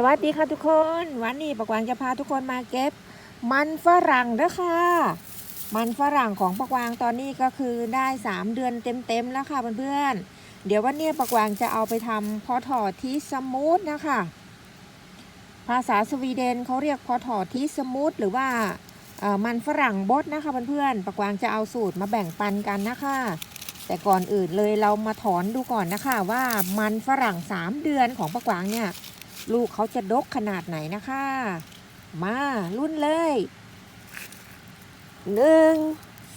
สวัสดีค่ะทุกคน วันนี้ปะกวางจะพาทุกคนมาเก็บ มันฝรั่งเด้อค่ะมันฝรั่งของปะกวางตอนนี้ก็คือได้ 3 เดือนเต็มๆแล้วค่ะเพื่อนๆเดี๋ยววันนี้ปะกวางจะเอาไปทำพอถอที่สมูทนะคะ ภาษาสวีเดนเขาเรียกพอถอที่สมูทหรือว่ามันฝรั่งบดนะคะเพื่อนๆปะกวางจะเอาสูตรมาแบ่งปันกันนะคะ แต่ก่อนอื่นเลยเรามาถอนดูก่อนนะคะว่ามันฝรั่ง 3 เดือนของปะกวางเนี่ย ลูกเขาจะดกขนาดไหนนะคะ มารุ่นเลยหนึ่ง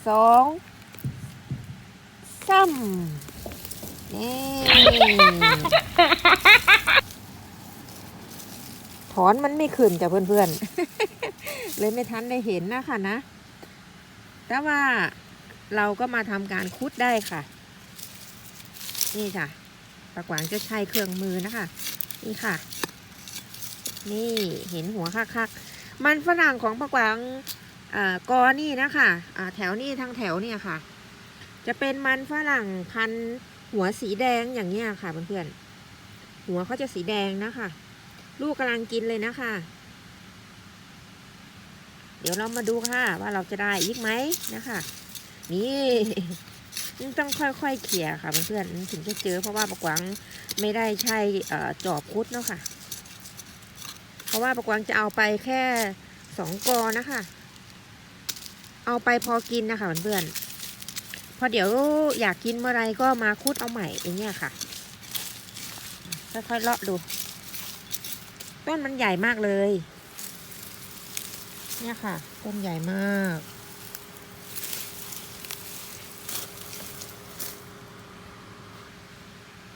สองสามนี่ถอนมันไม่ขึ้นจ้ะเพื่อนๆ เลยไม่ทันได้เห็นนะคะนะ แต่ว่าเราก็มาทำการคุดได้ค่ะ นี่ค่ะปากหวางจะใช้เครื่องมือนะคะ นี่ค่ะ นี่เห็นหัวคักๆ มันฝรั่งของปะกวางอ่อกอนี่นะคะอ่าแถวนี้ทั้งแถวเนี่ยค่ะ จะเป็นมันฝรั่งพันหัวสีแดงอย่างเงี้ยค่ะเพื่อนๆ หัวเขาจะสีแดงนะคะ ลูกกำลังกินเลยนะคะ เดี๋ยวเรามาดูค่ะ ว่าเราจะได้อีกไหมนะคะ นี่ต้องค่อยๆเขี่ยค่ะเพื่อนๆถึงจะเจอเพราะว่าปะกวางไม่ได้ใช่อจอบคุดเนาะค่ะ เพราะว่าประกวางจะเอาไปแค่สองกอนะคะ เอาไปพอกินนะคะเพื่อนๆพอเดี๋ยวอยากกินเมื่อไรก็มาคุดเอาใหม่อย่างเงี้ยค่ะค่อยๆเลาะดู ต้นมันใหญ่มากเลย เนี่ยค่ะ ต้นใหญ่มาก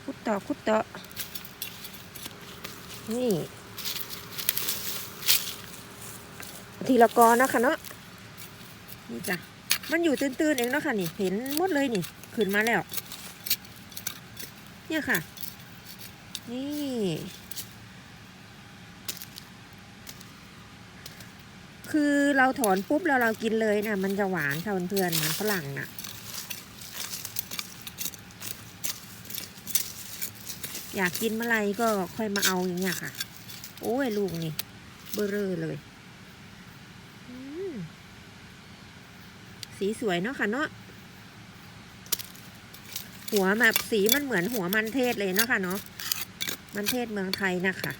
คุดต่อคุดต่อนี่ ทีละกอนะคะเนาะนี่จ้ะมันอยู่ตื้นๆเองเนาะค่ะนี่ เห็นหมดเลยนี่ขึ้นมาแล้ว เนี่ยค่ะ นี่คือเราถอนปุ๊บแล้วเรากินเลยนะมันจะหวานค่ะเพื่อนๆมันฝรั่งน่ะ อยากกินเมื่อไรก็ค่อยมาเอาอย่างเงี้ยค่ะ โอ้ยลูกนี่เบอร์เรอเลยอืม สีสวยเนาะค่ะเนาะหัวแบบสีมันเหมือนหัวมันเทศเลยเนาะค่ะเนาะมันเทศเมืองไทยนะคะ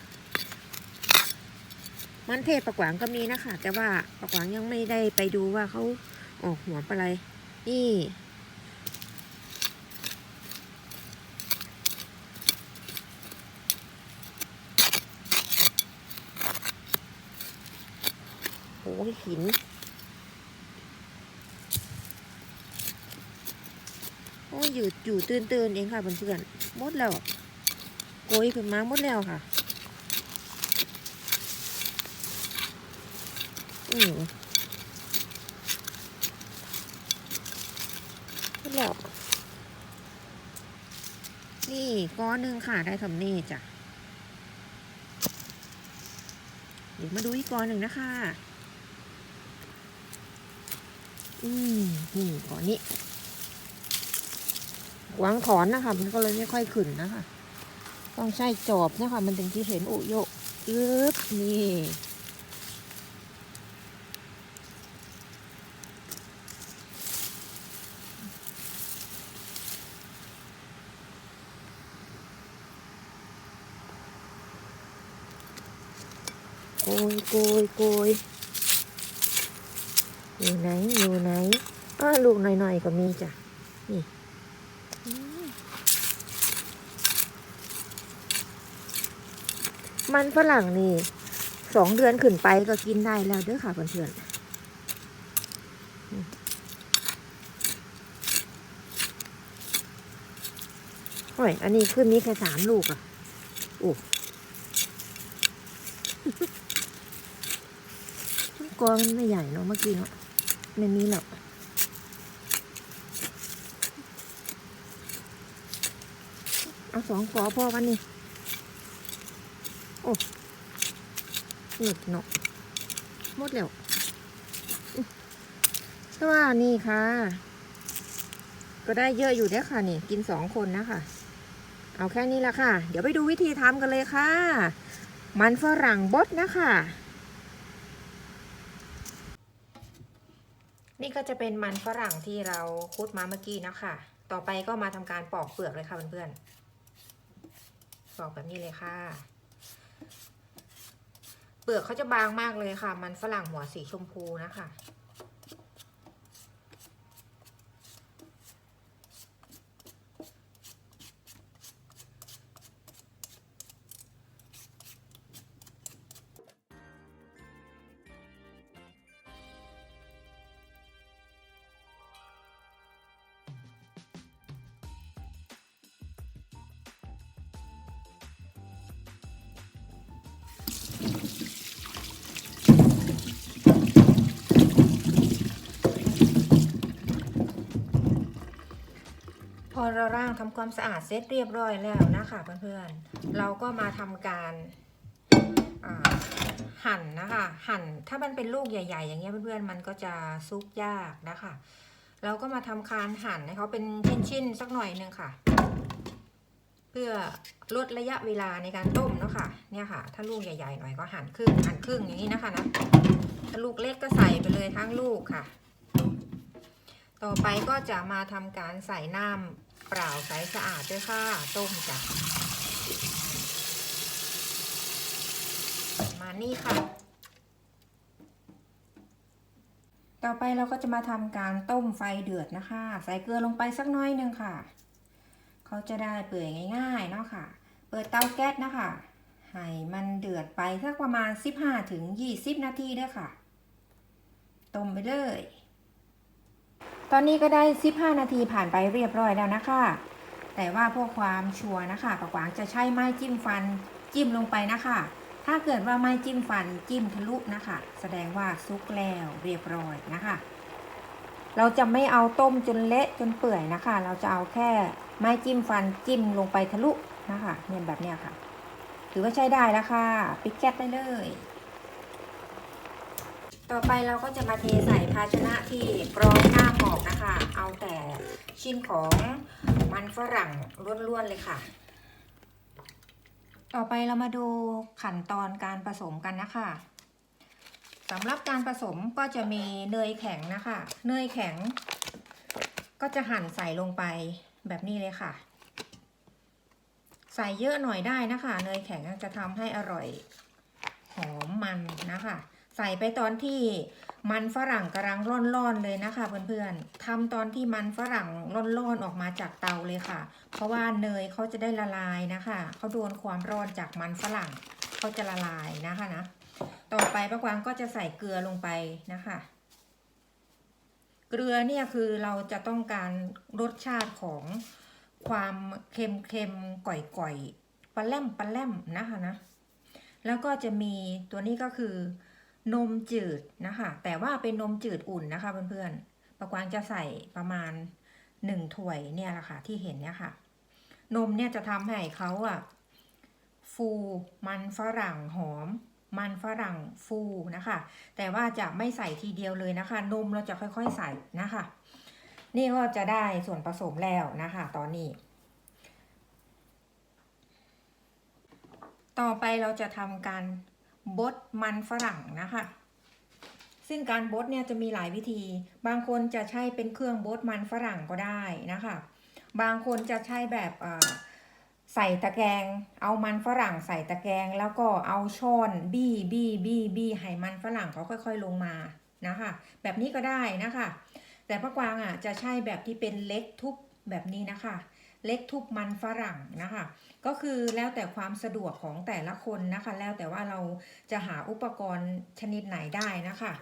มันเทศประกวางก็มีนะคะ แต่ว่าประกวางยังไม่ได้ไปดูว่าเขาออกหัวอะไร นี่ โอ้ยหิน อ้ยอยู่อยู่ตื่นตื่นๆเองค่ะเพื่อนๆหมดแล้วโกยขึ้นมาหมดแล้วค่ะอืมหมดแล้ว นี่ก้อนหนึ่งค่ะได้ทำนี่จ้ะเดี๋ยวมาดูอีกก้อนหนึ่งนะคะ อืมนี่ก้อนนี้ วางถอนนะคะ มันก็เลยไม่ค่อยขึ้นนะคะ ต้องใช้จอบนะคะ มันถึงที่เห็นโอโยกอึ๊บนี่โกยโกยโกยอยู่ไหน อยู่ไหนอ้าลูกหน่อยๆก็มีจ้ะ นี่อืม มันฝรั่งนี่สองเดือนขึ้นไปก็กินได้แล้วเด้อค่ะเพื่อนๆอืมโอ้ย อันนี้ขึ้นนี้แค่สามลูกอะโอ้กอมันไม่ใหญ่เนาะเมื่อกี้เนาะไม่มีหรอกเอาสองกอพอวันนี้ อ้หนึบเนาะหมดแล้วอื้อแต่ว่านี่ค่ะ ก็ได้เยอะอยู่เด้อค่ะนี่กินสองคนนะคะเอาแค่นี้ละค่ะ เดี๋ยวไปดูวิธีทำกันเลยค่ะ มันฝรั่งบดนะคะ นี่ก็จะเป็นมันฝรั่งที่เราคุดมาเมื่อกี้นะคะ ต่อไปก็มาทำการปอกเปลือกเลยค่ะเพื่อนๆปอกแบบนี้เลยค่ะ เปลือกเขาจะบางมากเลยค่ะ มันฝรั่งหัวสีชมพูนะคะ อเราร่างทำความสะอาดเสร็จเรียบร้อยแล้วนะคะเพื่อนๆ เราก็มาทำการหั่นนะคะ หั่นถ้ามันเป็นลูกใหญ่ ๆ อย่างเงี้ยเพื่อนๆมันก็จะซุกยากนะคะ เราก็มาทำการหั่นให้เขาเป็นชิ้นๆสักหน่อยหนึงค่ะ เพื่อลดระยะเวลาในการต้มเนาะค่ะ เนี่ยค่ะ ถ้าลูกใหญ่ๆหน่อยก็หั่นครึ่งหั่นครึ่งอย่างนี้นะคะนะถ้าลูกเล็กก็ใส่ไปเลยทั้งลูกค่ะ ต่อไปก็จะมาทำการใส่น้ำ เปล่าใสสะอาดด้วยค่ะ ต้มจ้ะมานี่ค่ะ ต่อไปเราก็จะมาทำการต้มไฟเดือดนะคะ ใส่เกลือลงไปสักน้อยหนึ่งค่ะ เขาจะได้เปื่อยง่ายๆเนาะค่ะ เปิดเตาแก๊สนะคะให้มันเดือดไปสักประมาณ 15ถึง20 นาทีด้วยค่ะ ต้มไปเลย ตอนนี้ก็ได้ 15 นาทีผ่านไปเรียบร้อยแล้วนะคะ แต่ว่าพวกความชัวร์นะคะปะกวางจะใช้ไม้จิ้มฟันจิ้มลงไปนะคะ ถ้าเกิดว่าไม้จิ้มฟันจิ้มทะลุนะคะ แสดงว่าซุกแล้วเรียบร้อยนะคะ เราจะไม่เอาต้มจนเละจนเปื่อยนะคะ เราจะเอาแค่ไม้จิ้มฟันจิ้มลงไปทะลุนะคะ เนี่ยแบบเนี้ยค่ะ ถือว่าใช้ได้แล้วค่ะปิดแก๊สได้เลย ต่อไปเราก็จะมาเทใส่ภาชนะที่กรองหน้าหมอกนะคะ เอาแต่ชิ้นของมันฝรั่งล้วนๆเลยค่ะ ต่อไปเรามาดูขั้นตอนการผสมกันนะคะสำหรับการผสมก็จะมีเนยแข็งนะคะ เนยแข็ง ก็จะหั่นใส่ลงไปแบบนี้เลยค่ะ ใส่เยอะหน่อยได้นะคะ เนยแข็งจะทำให้อร่อยหอมมันนะคะ ใส่ไปตอนที่มันฝรั่งกำลังร่อนๆเลยนะคะเพื่อนๆทำตอนที่มันฝรั่งร่อนๆออกมาจากเตาเลยค่ะ เพราะว่าเนยเขาจะได้ละลายนะคะเขาโดนความร้อนจากมันฝรั่งเขาจะละลายนะคะนะต่อไปป้ากวางก็จะใส่เกลือลงไปนะคะ เกลือเนี่ยคือเราจะต้องการรสชาติของความเค็มเค็มๆก่อยๆปลาแลมปลาแลมนะคะนะแล้วก็จะมีตัวนี้ก็คือ นมจืดนะคะ แต่ว่าเป็นนมจืดอุ่นนะคะเพื่อนๆประกวางจะใส่ประมาณหนึ่งถ้วยเนี่ยแหละค่ะที่เห็นเนี่ยค่ะ นมเนี่ยจะทำให้เขาอะฟูมันฝรั่งหอม มันฝรั่งฟูนะคะ แต่ว่าจะไม่ใส่ทีเดียวเลยนะคะ นมเราจะค่อยๆใส่นะคะ นี่ก็จะได้ส่วนผสมแล้วนะคะ ตอนนี้ ต่อไปเราจะทำการ บดมันฝรั่งนะคะ ซึ่งการบดเนี่ยจะมีหลายวิธี บางคนจะใช้เป็นเครื่องบดมันฝรั่งก็ได้นะคะ บางคนจะใช้แบบใส่ตะแกรง เอามันฝรั่งใส่ตะแกรงแล้วก็เอาช้อนบี้บี้บี้บี้ให้มันฝรั่งเขาค่อยๆลงมานะคะ แบบนี้ก็ได้นะคะ แต่พระกวางอะจะใช้แบบที่เป็นเล็กทุบแบบนี้นะคะ เล็กทุบมันฝรั่งนะคะ ก็คือแล้วแต่ความสะดวกของแต่ละคนนะคะ แล้วแต่ว่าเราจะหาอุปกรณ์ชนิดไหนได้นะคะ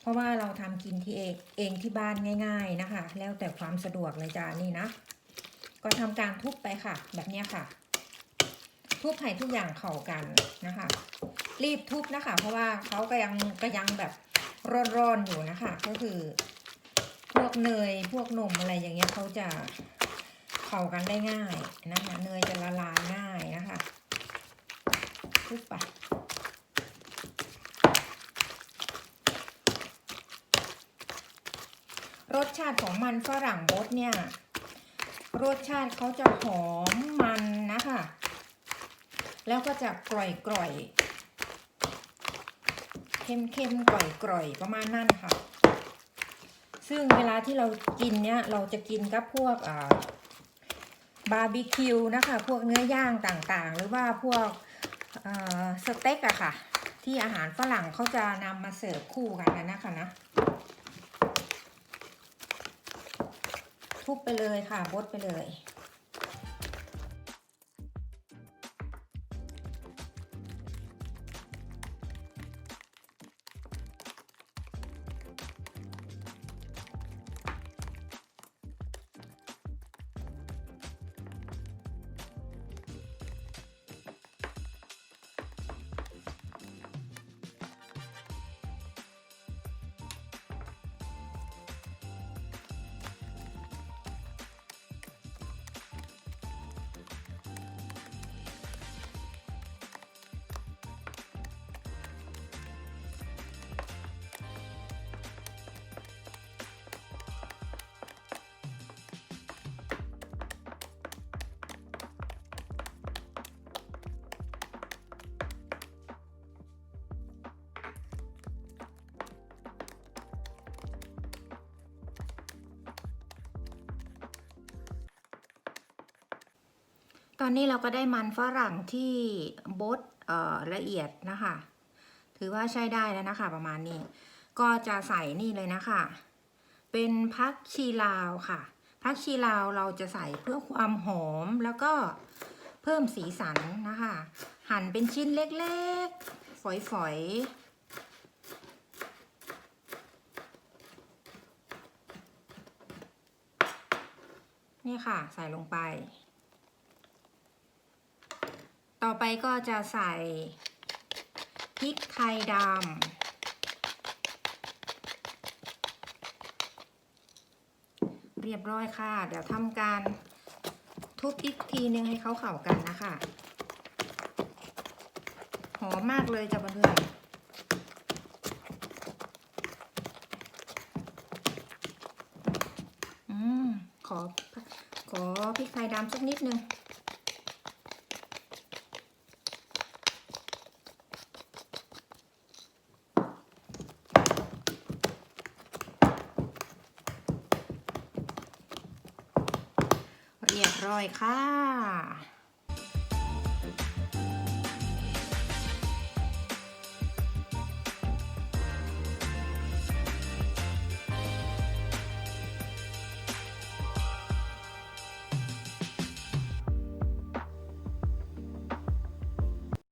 เพราะว่าเราทำกินที่เองเองที่บ้านง่าย ๆนะคะ แล้วแต่ความสะดวกเลยจ้านี่นะ ก็ทำการทุบไปค่ะ แบบนี้ค่ะ ทุบให้ทุกอย่างเข้ากันนะคะ รีบทุบนะคะ เพราะว่าเขาก็ยังก็ยังแบบร้อนๆอยู่นะคะ ก็คือพวกเนยพวกนมอะไรอย่างเงี้ยเขาจะ เข้ากันได้ง่ายนะคะเนยจะละลายง่ายนะคะทุบไปรสชาติของมันฝรั่งบดเนี่ย รสชาติเขาจะหอมมันนะคะ แล้วก็จะกร่อยกร่อยเข้มๆกร่อยๆประมาณนั้นค่ะ ซึ่งเวลาที่เรากินเนี่ย เราจะกินกับพวกอ่า บาร์บีคิวนะคะ พวกเนื้อย่างต่างๆ หรือว่าพวกสเต็กอะค่ะ ที่อาหารฝรั่งเขาจะนำมาเสิร์ฟคู่กันนะนะคะนะทุบไปเลยค่ะบดไปเลย ตอนนี้เราก็ได้มันฝรั่งที่บดละเอียดนะคะ ถือว่าใช้ได้แล้วนะคะ ประมาณนี้ ก็จะใส่นี่เลยนะคะ เป็นพักชีลาวค่ะ พักชีลาวเราจะใส่เพื่อความหอมแล้วก็เพิ่มสีสันนะคะ หั่นเป็นชิ้นเล็กๆ ฝอยๆนี่ค่ะ ใส่ลงไป ต่อไปก็จะใส่พริกไทยดำเรียบร้อยค่ะ เดี๋ยวทำการทุบอีกทีนึงให้เขาเข้ากันนะคะ หอมมากเลยจ้ะเพื่อนขอ ขอพริกไทยดำสักนิดนึง ร้อยค่ะ